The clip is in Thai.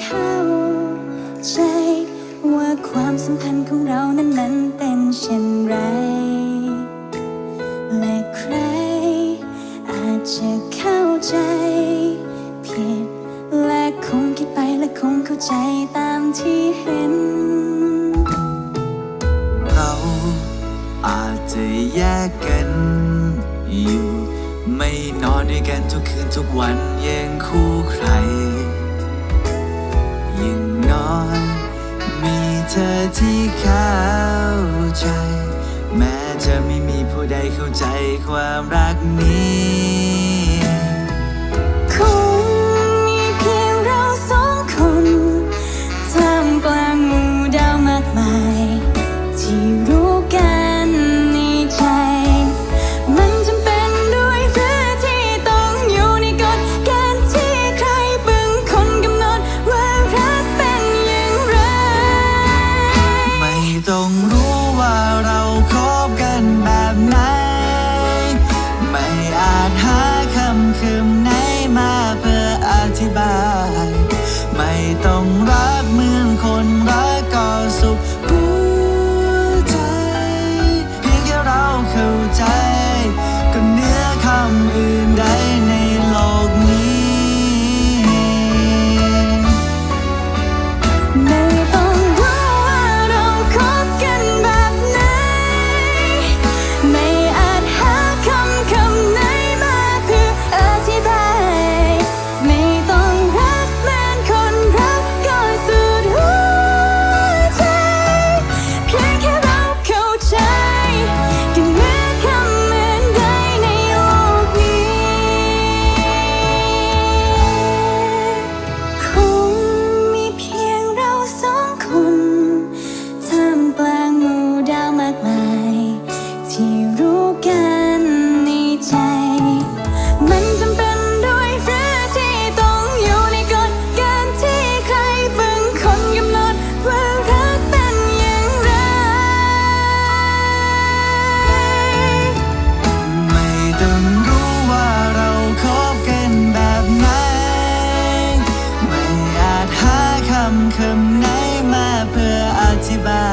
เข้าใจ ว่าความสัมพันธ์ของเรานั้นเป็นเช่นไร และใคร อาจจะเข้าใจผิดและคงคิดไปและคงเข้าใจตามที่เห็น เราอาจจะแยกกันอยู่ ไม่นอนด้วยกันทุกคืนทุกวันยังคู่ใคร อย่งน้อย มีเธอที่เข้าใจ แม้จะไม่มีผู้ใดเข้าใจความรักนี้ คำไหนมาเพื่ออธิบาย